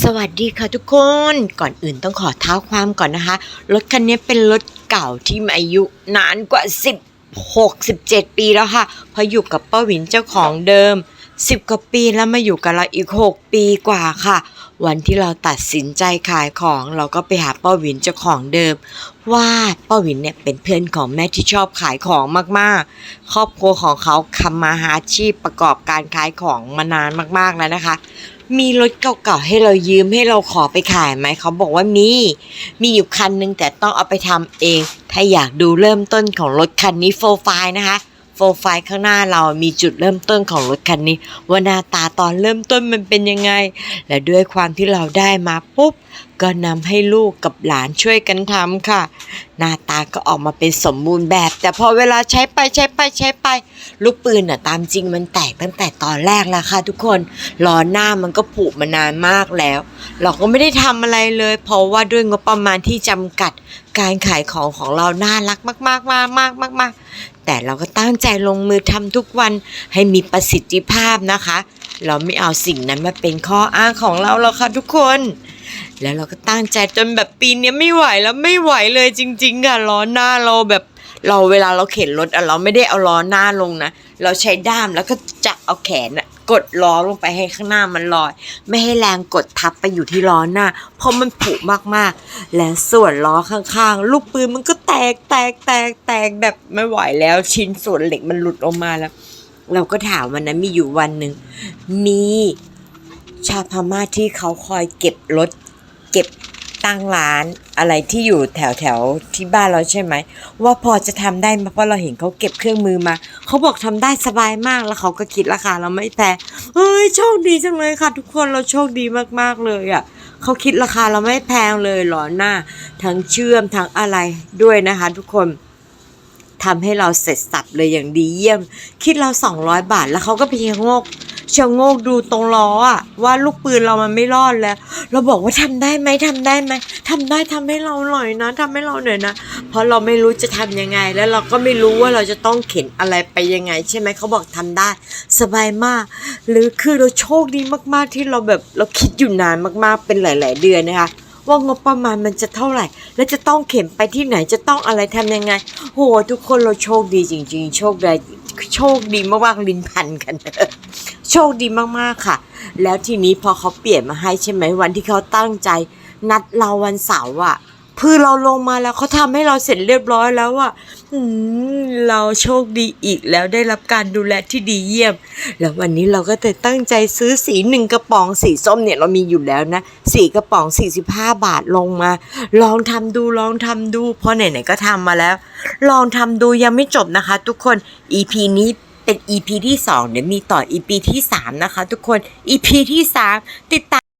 สวัสดีค่ะทุกคน ก่อนอื่นต้องขอเท้าความก่อนนะคะ รถคันนี้เป็นรถเก่าที่มีอายุนานกว่า10 67ปีแล้วค่ะ พออยู่กับป้าหวินเจ้าของเดิม 10 กว่าปีแล้วมาอยู่กับเราอีก 6 ปีกว่าค่ะ วันที่เราตัดสินใจขายของเราก็ไปหาป้าหวินเจ้าของเดิม ว่าป้าหวินเนี่ยเป็นเพื่อนของแม่ที่ชอบขายของมากๆ ครอบครัวของเขาทำมาหาอาชีพประกอบการขายของมานานมากๆแล้วนะคะ มีรถเก่าๆให้เรายืมให้เราขอไปขายไหมเขาบอกว่ามี มีอยู่คันนึงแต่ต้องเอาไปทำเอง ถ้าอยากดูเริ่มต้นของรถคันนี้โฟไฟนะคะ โฟไฟล์ข้างหน้าเรามีจุดเริ่มต้นของรถคันนี้ ว่าหน้าตาตอนเริ่มต้นมันเป็นยังไง และด้วยความที่เราได้มาปุ๊บ ก็นำให้ลูกกับหลานช่วยกันทำค่ะ หน้าตาก็ออกมาเป็นสมบูรณ์แบบ แต่พอเวลาใช้ไปใช้ไปใช้ไป ลูกปืนอะตามจริงมันแตกตั้งแต่ตอนแรกแล้วค่ะทุกคนล้อหน้ามันก็ผุมานานมากแล้ว เราก็ไม่ได้ทำอะไรเลย เพราะว่าด้วยงบประมาณที่จำกัดการขายของของเราน่ารักมากๆมากมากมากมากมาก แต่เราก็ตั้งใจลงมือทำทุกวันให้มีประสิทธิภาพนะคะ เราไม่เอาสิ่งนั้นมาเป็นข้ออ้างของเราหรอกค่ะทุกคน แล้วเราก็ตั้งใจจนแบบปีนี้ไม่ไหวแล้วไม่ไหวเลยจริง ๆอะล้อหน้าเราแบบเราเวลาเราเข็นรถอะเราไม่ได้เอาล้อหน้าลงนะ เราใช้ด้ามแล้วก็จะเอาแขนอะ กดล้อลงไปให้ข้างหน้ามันลอย ไม่ให้แรงกดทับไปอยู่ที่ล้อหน้า เพราะมันผุมากๆ และส่วนล้อข้างๆ ลูกปืนมันก็แตกแตกแตกแตกแบบไม่ไหวแล้วชิ้นส่วนเหล็กมันหลุดออกมาแล้ว เราก็ถามวันนั้นมีอยู่วันหนึ่งมีชาวพม่าที่เขาคอยเก็บรถ เก็บตั้งร้าน อะไรที่อยู่แถวแถวที่บ้านเราใช่ไหม ว่าพอจะทำได้ไหมเพราะเราเห็นเขาเก็บเครื่องมือมา เขาบอกทำได้สบายมากแล้วเขาก็คิดราคาเราไม่แพงเฮ้ยโชคดีจังเลยค่ะ ทุกคนเราโชคดีมากๆเลยอะ่ะเขาคิดราคาเราไม่แพงเลยหรอหน้า ทั้งเชื่อมทั้งอะไรด้วยนะคะ ทุกคนทำให้เราเสร็จสับเลยอย่างดีเยี่ยม คิดเรา 200 บาท แล้วเขาก็ไปชะโงก ชะโงกดูตรงล้ออะว่าลูกปืนเรามันไม่รอดแล้ว เราบอกว่าทำได้ไหมทำได้ไหมทำได้ทำให้เราหน่อยนะทำให้เราหน่อยนะ เพราะเราไม่รู้จะทำยังไง แล้วเราก็ไม่รู้ว่าเราจะต้องเข็นอะไรไปยังไง ใช่ไหมเขาบอกทำได้ สบายมาก หรือคือเราโชคดีมากๆที่เราแบบเราคิดอยู่นานมากๆเป็นหลาย ๆ เดือนนะคะว่างบประมาณมันจะเท่าไหร่ และจะต้องเข็นไปที่ไหนจะต้องอะไรทำยังไง โห ทุกคนเราโชคดีจริง ๆ โชคดีโชคดีมากๆลิ้นพันกัน โชคดีมากๆค่ะ แล้วทีนี้พอเขาเปลี่ยนมาให้ใช่ไหมวันที่เขาตั้งใจ นัดเราวันเสาร์อะคือเราลงมาแล้วเขาทำให้เราเสร็จเรียบร้อยแล้วอะเราโชคดีอีกแล้วได้รับการดูแลที่ดีเยี่ยม แล้ววันนี้เราก็จะตั้งใจซื้อสีหนึ่งกระป๋องสีส้มเนี่ยเรามีอยู่แล้วนะสีกระป๋อง 45 บาทลงมา ลองทำดูลองทำดูพราะไหนๆก็ทำมาแล้ว ลองทำดูยังไม่จบนะคะ ทุกคน EP นี้ เป็น EP ที่ 2 เดี๋ยวมีต่อ EP ที่ 3 นะคะทุกคน EP ที่ 3 ติดตาม